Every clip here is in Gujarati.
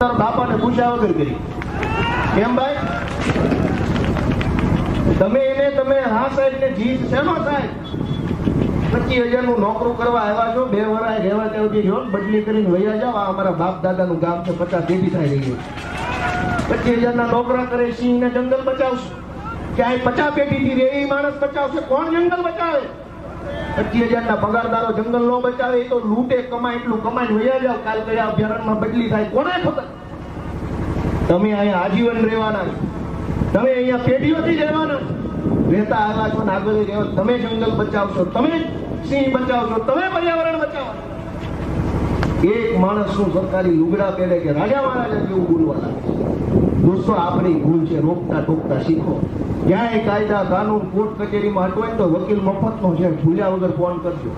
બાપાને પૂછ્યા વગર કરી. કેમ ભાઈ? તમે એને, તમે હા સાહેબ ને જીત શેનો સાહેબ પચીસ હજારનું નોકરું કરવા આવ્યા છો, બે વરાય રહેવા ત્યાં જો, બદલી કરીને વૈયા જાવ આ અમારા બાપ દાદા નું ગામ છે, પચાસ પેઢી થાય રહી પચીસ હજાર ના નોકરા કરે સિંહ ને જંગલ બચાવશે. ક્યાંય પચાસ પેટી થી રે એ માણસ બચાવશે. કોણ જંગલ બચાવે? પચીસ હજારના પગારદારો જંગલ નો બચાવે તો લૂંટે, કમાય, એટલું કમાઈને વયા જાવ કાલ કયા અભયારણ્યમાં બદલી થાય, કોને ખબર? તમે અહીંયા આજીવન રહેવાના. તમે અહીંયા પેઢીઓથી જ રહેવાના રહેતા આવ્યા છો આગળ રહેવા તમે જંગલ બચાવશો, તમે સિંહ બચાવશો, તમે પર્યાવરણ બચાવો એક માણસ શું સરકારી લુગડા પહેરે કે રાજા મહારાજા જેવું બોલવા લાગે દોસ્તો આપણી ભૂલ છે રોકતા ટોકતા શીખો. ક્યાંય કાયદા કાનૂન કોર્ટ કચેરીમાં અટવાય તો વકીલ મફતનો છે ભૂલ્યા વગર ફોન કરજો.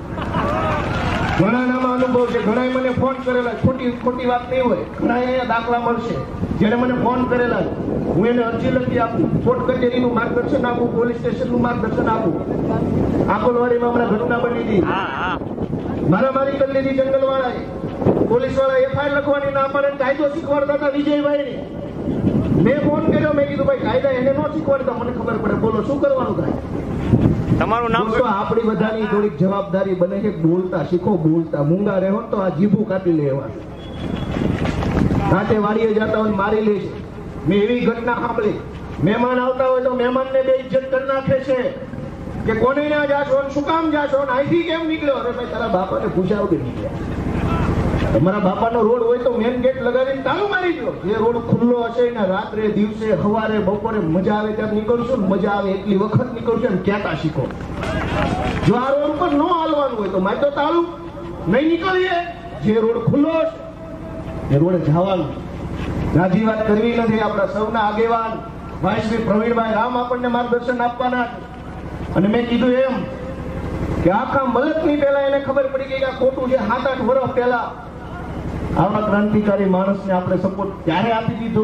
ઘણાનામાં અનુભવ છે ઘણાએ મને ફોન કરેલા ખોટી ખોટી વાત નહીં હોય. ઘણા અહીંયા દાખલા મળશે. જેને મને ફોન કરેલા હું એને અરજી લખી આપું. કોર્ટ કચેરીનું માર્ગદર્શન આપું પોલીસ સ્ટેશનનું માર્ગદર્શન આપું. આંકોલવાડીમાં હમણાં ઘટના બની હતી. મારા મારી કરી લીધી પોલીસવાળા વાળાએ એફઆઈઆર લખવાની ના પડે કાયદો શીખવાડતા હતા વિજયભાઈ મેં ફોન કર્યો મેં કીધું ભાઈ કાયદા એને ન શીખવાડતા મને ખબર પડે બોલો શું કરવાનું થાય? તમારું નામ શું આપણી બધાની થોડીક જવાબદારી બને છે બોલતા શીખો બોલતા મૂંગા રહો તો આ જીભું કાપી લેવા રાતે વાડીએ જતા હોય મારી લે છે. મેં એવી ઘટના સાંભળી. મહેમાન આવતા હોય તો મહેમાનને બે ઇજ્જત કરી નાખે છે. કે કોને ના જાશો ને શું કામ જાશો ને અહીંથી કેમ નીકળ્યો? અરે ભાઈ તારા બાપાને પૂછાવ કે નીકળ્યા. તમારા બાપાનો રોડ હોય તો મેન ગેટ લગાવીને તાળું મારી દો. જે રોડ ખુલ્લો હશે ને રાત્રે, દિવસે, સવારે, બપોરે મજા આવે ત્યાં નીકળશું મજા આવે એટલી વખત નીકળશે ને ક્યાંતા શીખો. જો આ રોડ પર ન હાલવાનું હોય તો મારે તો તાળું. નહીં નીકળીએ. જે રોડ ખુલ્લો હશે, એ રોડે જવાનું. રાજી વાત કરવી નથી આપણા સૌના આગેવાન. ભાઈ શ્રી પ્રવીણભાઈ રામ આપણને માર્ગદર્શન આપવાના અને મેં કીધું એમ કે આખા મલકની પહેલા એને ખબર પડી ગઈ કે આ ખોટું છે, સાત આઠ વર્ષ પહેલા આવા ક્રાંતિકારી માણસને આપણે સપોર્ટ ક્યારે આપી દીધો?